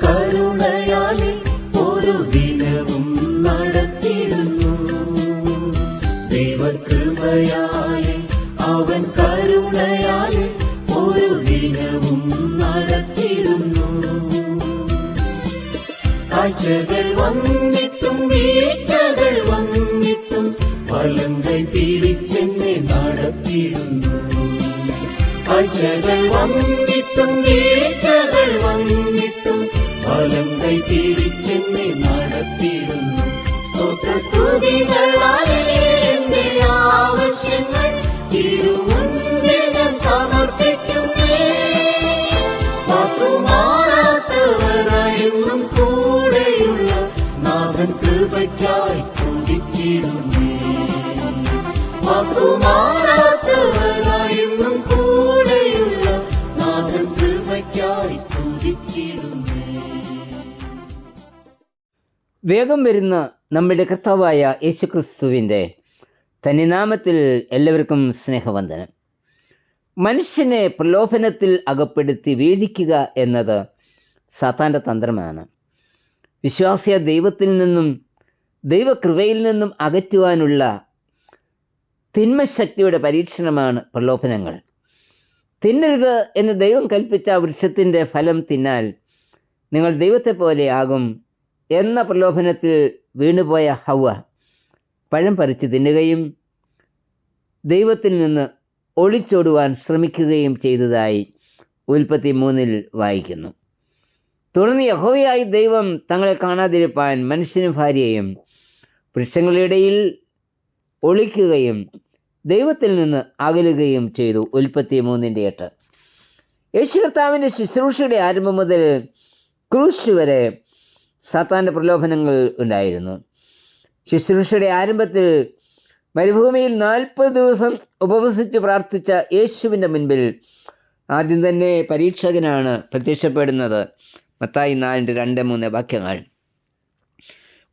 കരുണയാലെ ഒരു ദിനവും നടത്തിയിടുന്നു ദൈവകൃപയാലെ അവൻ കരുണയാലെ ഒരു ദിനവും നടത്തിയിടുന്നു കാഴ്ചകൾ വന്നിട്ടും വീഴ്ചകൾ വന്നിട്ടും വലങ്കൈ പിടിച്ചെന്നെ നടത്തിയിടുന്നു കാഴ്ചകൾ വന്നിട്ടും വീഴ്ചകൾ വന്നിട്ടും വലങ്കൈ പിടിച്ചെന്നെ നടത്തിയിടുന്നു സ്തുതികളാലെ എന്റെ ആവശ്യങ്ങൾ തിരുമുന്നിൽ ഞാൻ സമർപ്പിക്കുന്നേ വാക്കുമാറാത്തവരായെന്നും കൂടെയുള്ള നാഥൻ കൃപയ്ക്കായി സ്തുതിച്ചിടുന്നേ വാക്കുമാറാത്തവരായെന്നും വേഗം വരുന്ന നമ്മുടെ കർത്താവായ യേശുക്രിസ്തുവിന്റെ തനിനാമത്തിൽ എല്ലാവർക്കും സ്നേഹവന്ദനം. മനുഷ്യനെ പ്രലോഭനത്തിൽ അകപ്പെടുത്തി വീഴിക്കുക എന്നത് സാത്താന്റെ തന്ത്രമാണ്. വിശ്വാസിയ ദൈവത്തിൽ നിന്നും ദൈവകൃപയിൽ നിന്നും അകറ്റുവാനുള്ള തിന്മശക്തിയുടെ പരീക്ഷണമാണ് പ്രലോഭനങ്ങൾ. തിന്നരുത് എന്ന് ദൈവം കൽപ്പിച്ച വൃക്ഷത്തിന്റെ ഫലം തിന്നാൽ നിങ്ങൾ ദൈവത്തെ പോലെയാകും എന്ന പ്രലോഭനത്തിൽ വീണുപോയ ഹവ പഴം പറിച്ച് തിന്നുകയും ദൈവത്തിൽ നിന്ന് ഒളിച്ചോടുവാൻ ശ്രമിക്കുകയും ചെയ്തതായി ഉൽപ്പത്തി മൂന്നിൽ വായിക്കുന്നു. തുടർന്ന് യഹോവയായി ദൈവം തങ്ങളെ കാണാതിരിപ്പാൻ മനുഷ്യനും ഭാര്യയും വൃക്ഷങ്ങളിടയിൽ ഒളിക്കുകയും ദൈവത്തിൽ നിന്ന് അകലുകയും ചെയ്തു. ഉൽപ്പത്തി മൂന്നിന്റെ എട്ട്. യേശു കർത്താവിന്റെ ശുശ്രൂഷയുടെ ആരംഭം മുതൽ ക്രൂശ് വരെ സാത്താന്റെ പ്രലോഭനങ്ങൾ ഉണ്ടായിരുന്നു. ശുശ്രൂഷയുടെ ആരംഭത്തിൽ മരുഭൂമിയിൽ നാൽപ്പത് ദിവസം ഉപവസിച്ച് പ്രാർത്ഥിച്ച യേശുവിന്റെ മുൻപിൽ ആദ്യം തന്നെ പരീക്ഷകനാണ് പ്രത്യക്ഷപ്പെടുന്നത്. മത്തായി നാലിന്റെ രണ്ട് മൂന്ന് വാക്യങ്ങൾ.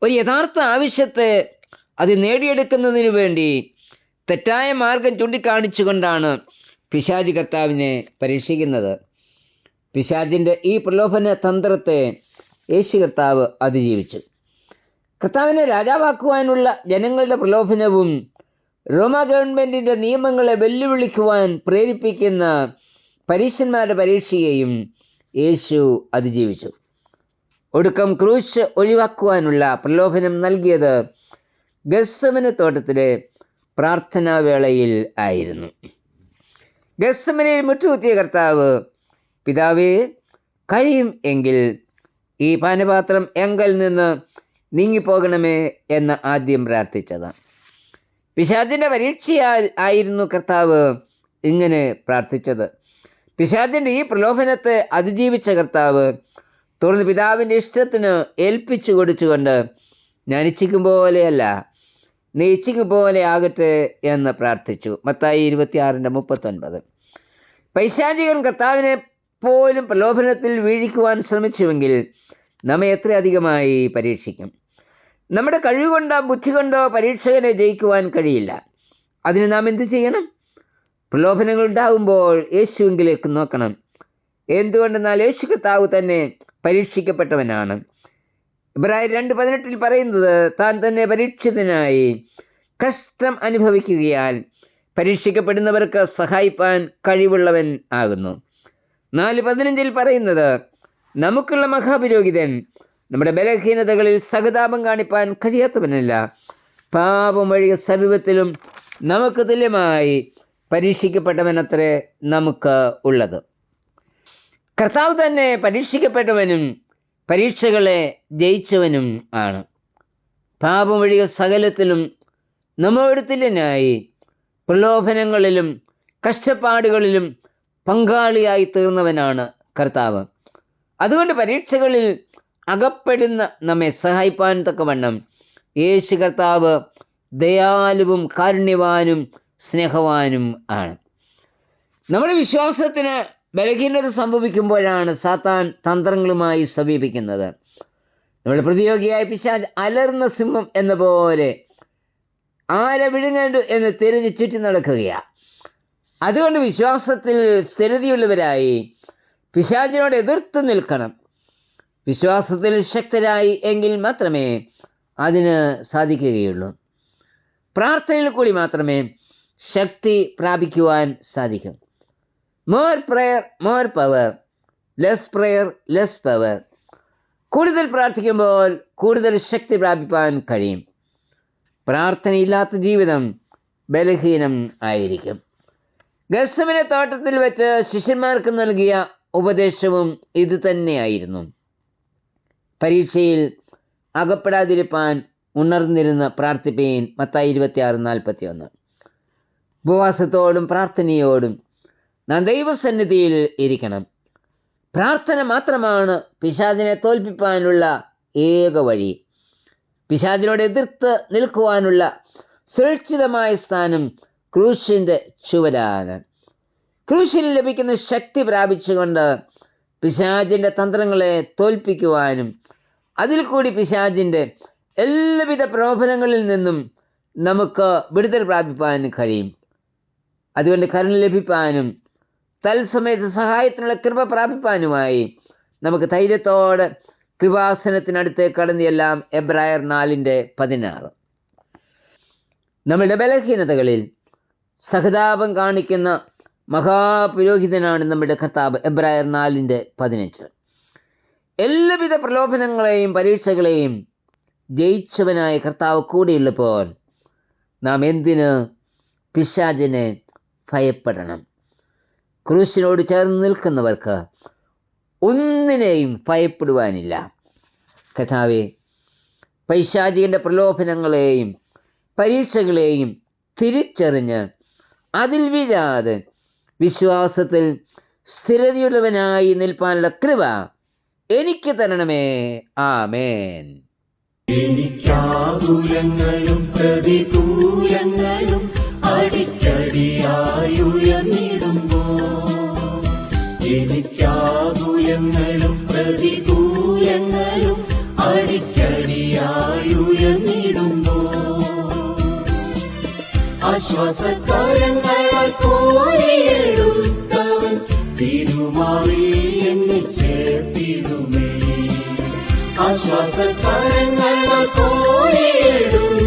ഒരു യഥാർത്ഥ ആവശ്യത്തെ അത് നേടിയെടുക്കുന്നതിന് വേണ്ടി തെറ്റായ മാർഗം ചൂണ്ടിക്കാണിച്ചുകൊണ്ടാണ് പിശാജ് കർത്താവിനെ പരീക്ഷിക്കുന്നത്. പിശാജിന്റെ ഈ പ്രലോഭന തന്ത്രത്തെ യേശു കർത്താവ് അതിജീവിച്ചു. കർത്താവിനെ രാജാവാക്കുവാനുള്ള ജനങ്ങളുടെ പ്രലോഭനവും റോമ ഗവൺമെന്റിന്റെ നിയമങ്ങളെ വെല്ലുവിളിക്കുവാൻ പ്രേരിപ്പിക്കുന്ന പരീക്ഷന്മാരുടെ പരീക്ഷയെയും യേശു അതിജീവിച്ചു. ഒടുക്കം ക്രൂശ് ഒഴിവാക്കുവാനുള്ള പ്രലോഭനം നൽകിയത് ഗസ്സമന തോട്ടത്തിലെ പ്രാർത്ഥനാവേളയിൽ ആയിരുന്നു. ഗസ്സമനയിൽ മുട്ടുകുത്തിയ കർത്താവ് പിതാവേ കഴിയും എങ്കിൽ ഈ പാനപാത്രം എങ്കിൽ നിന്ന് നീങ്ങിപ്പോകണമേ എന്ന് ആദ്യം പ്രാർത്ഥിച്ചത്. പിശാദിന്റെ പരീക്ഷയാൽ ആയിരുന്നു കർത്താവ് ഇങ്ങനെ പ്രാർത്ഥിച്ചത്. പിശാദിന്റെ ഈ പ്രലോഭനത്തെ അതിജീവിച്ച കർത്താവ് തുടർന്ന് പിതാവിന്റെ ഇഷ്ടത്തിന് ഏൽപ്പിച്ചു കൊടുത്തുകൊണ്ട് ഞാൻ ഇച്ഛിക്കും പോലെയല്ല നീ ഇച്ഛിക്കും പോലെ ആകട്ടെ എന്ന് പ്രാർത്ഥിച്ചു. മത്തായി ഇരുപത്തിയാറിന്റെ മുപ്പത്തൊൻപത്. പൈശാചികൻ കർത്താവിനെ പോലും പ്രലോഭനത്തിൽ വീഴിക്കുവാൻ ശ്രമിച്ചുവെങ്കിൽ നമ്മെ എത്രയധികമായി പരീക്ഷിക്കും. നമ്മുടെ കഴിവുകൊണ്ടോ ബുദ്ധി കൊണ്ടോ പരീക്ഷകനെ ജയിക്കുവാൻ കഴിയില്ല. അതിന് നാം എന്തു ചെയ്യണം? പ്രലോഭനങ്ങൾ ഉണ്ടാകുമ്പോൾ യേശുവിങ്കിലേക്ക് നോക്കണം. എന്തുകൊണ്ടെന്നാൽ യേശു കർത്താവ് തന്നെ പരീക്ഷിക്കപ്പെട്ടവനാണ്. ഇബ്രാഹിം രണ്ട് പതിനെട്ടിൽ പറയുന്നത് താൻ തന്നെ പരീക്ഷിതനായി കഷ്ടം അനുഭവിക്കുകയാൽ പരീക്ഷിക്കപ്പെടുന്നവർക്ക് സഹായിപ്പാൻ കഴിവുള്ളവൻ ആകുന്നു. നാല് പതിനഞ്ചിൽ പറയുന്നത് നമുക്കുള്ള മഹാപുരോഹിതൻ നമ്മുടെ ബലഹീനതകളിൽ സഹതാപം കാണിപ്പാൻ കഴിയാത്തവനല്ല. പാപം വഴിയ സർവത്തിലും നമുക്ക് തുല്യമായി പരീക്ഷിക്കപ്പെട്ടവനത്രേ നമുക്ക് ഉള്ളത്. കർത്താവ് തന്നെ പരീക്ഷിക്കപ്പെട്ടവനും പരീക്ഷകളെ ജയിച്ചവനും ആണ്. പാപം വഴിയ സകലത്തിലും നമ്മോട് തുല്യനായി പ്രലോഭനങ്ങളിലും കഷ്ടപ്പാടുകളിലും പങ്കാളിയായി തീർന്നവനാണ് കർത്താവ്. അതുകൊണ്ട് പരീക്ഷകളിൽ അകപ്പെടുന്ന നമ്മെ സഹായിപ്പാൻ തക്കവണ്ണം യേശു കർത്താവ് ദയാലുവും കാരുണ്യവാനും സ്നേഹവാനും ആണ്. നമ്മുടെ വിശ്വാസത്തിന് ബലഹീനത സംഭവിക്കുമ്പോഴാണ് സാത്താൻ തന്ത്രങ്ങളുമായി സമീപിക്കുന്നത്. നമ്മുടെ പ്രതിയോഗിയായ പിശാജ് അലർന്ന സിംഹം എന്ന പോലെ ആരെ വിഴുങ്ങേണ്ടു എന്ന് തിരിഞ്ഞ് ചുറ്റി നടക്കുകയാണ് അതുകൊണ്ട് വിശ്വാസത്തിൽ സ്ഥിരതയുള്ളവരായി പിശാചിനോട് എതിർത്ത് നിൽക്കണം. വിശ്വാസത്തിൽ ശക്തരായി എങ്കിൽ മാത്രമേ അതിന് സാധിക്കുകയുള്ളൂ. പ്രാർത്ഥനയിൽ കൂടി മാത്രമേ ശക്തി പ്രാപിക്കുവാൻ സാധിക്കും. More prayer more power less prayer less power കൂടുതൽ പ്രാർത്ഥിക്കുമ്പോൾ കൂടുതൽ ശക്തി പ്രാപിപ്പാൻ കഴിയും. പ്രാർത്ഥനയില്ലാത്ത ജീവിതം ബലഹീനം ആയിരിക്കും. ഗസമിനെ തോട്ടത്തിൽ വെച്ച് ശിഷ്യന്മാർക്ക് നൽകിയ ഉപദേശവും ഇത് തന്നെയായിരുന്നു. പരീക്ഷയിൽ അകപ്പെടാതിരിപ്പാൻ ഉണർന്നിരുന്ന് പ്രാർത്ഥിപ്പീൻ മത്തായി ഇരുപത്തിയാറ് നാൽപ്പത്തി ഒന്ന് ഉപവാസത്തോടും പ്രാർത്ഥനയോടും നാം ദൈവസന്നിധിയിൽ ഇരിക്കണം. പ്രാർത്ഥന മാത്രമാണ് പിശാദിനെ തോൽപ്പിക്കാനുള്ള ഏക വഴി. പിശാദിനോട് എതിർത്ത് നിൽക്കുവാനുള്ള സുരക്ഷിതമായ സ്ഥാനം ക്രൂശിന്റെ ചുവരാണ് ക്രൂശിൽ ലഭിക്കുന്ന ശക്തി പ്രാപിച്ചുകൊണ്ട് പിശാചിന്റെ തന്ത്രങ്ങളെ തോൽപ്പിക്കുവാനും അതിൽ കൂടി പിശാചിന്റെ എല്ലാവിധ പ്രലോഭനങ്ങളിൽ നിന്നും നമുക്ക് വിടുതൽ പ്രാപിപ്പാനും കഴിയും. അതുകൊണ്ട് കരുണ ലഭിപ്പാനും തത്സമയത്ത് സഹായത്തിനുള്ള കൃപ പ്രാപിപ്പാനുമായി നമുക്ക് ധൈര്യത്തോടെ കൃപാസനത്തിനടുത്ത് കടന്നെല്ലാം എബ്രായർ നാലിന്റെ പതിനാറ്. നമ്മുടെ ബലഹീനതകളിൽ സഹതാപം കാണിക്കുന്ന മഹാപുരോഹിതനാണ് നമ്മുടെ കർത്താവ് എബ്രായർ നാലിന്റെ പതിനഞ്ച്. എല്ലാവിധ പ്രലോഭനങ്ങളെയും പരീക്ഷകളെയും ജയിച്ചവനായ കർത്താവ് കൂടെയുള്ളപ്പോൾ നാം എന്തിന് പിശാചിനെ ഭയപ്പെടണം? ക്രൂശിനോട് ചേർന്ന് നിൽക്കുന്നവർക്ക് ഒന്നിനെയും ഭയപ്പെടുവാനില്ല. കഥാവെ പൈശാചികന്റെ പ്രലോഭനങ്ങളെയും പരീക്ഷകളെയും തിരിച്ചറിഞ്ഞ് അതിൽ വീഴാതെ വിശ്വാസത്തിൽ സ്ഥിരതയുള്ളവനായി നിൽപ്പാനുള്ള കൃപ എനിക്ക് തരണമേ. ആമേൻ. എനിക്കാകുലങ്ങളും പ്രതികൂലങ്ങളും അടിക്കടിയായുയർന്നിടുമ്പോ എനിക്കാകുലങ്ങളും പ്രതികൂലങ്ങളും അടിക്കടിയായുയർന്നിടുമ്പോ ആശ്വാസക്കാരങ്ങളാൽ കോരിയെടുത്തവൻ തിരുമാറിൽ എന്നെ ചേർത്തിടുമേ. ആശ്വാസക്കാരങ്ങളാൽ കോരിയെടുത്തവൻ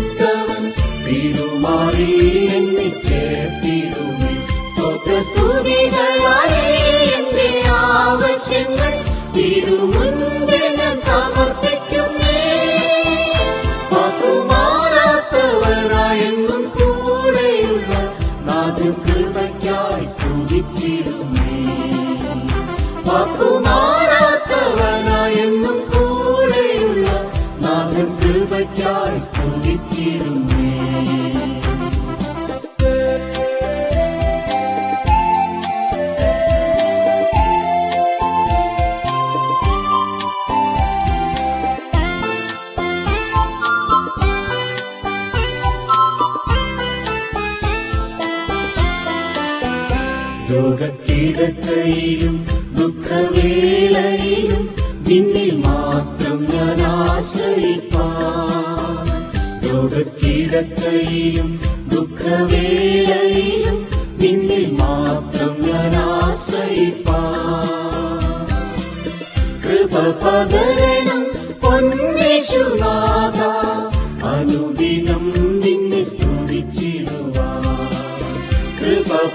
തിരുമാറിൽ എന്നെ ചേർത്തിടുമേ. സ്തോത്രസ്തുതികളാലേ എന്റെ 记录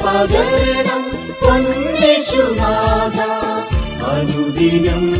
പകരണം പൊന്നേശുനാഥ അനുദിനം അനുദിനം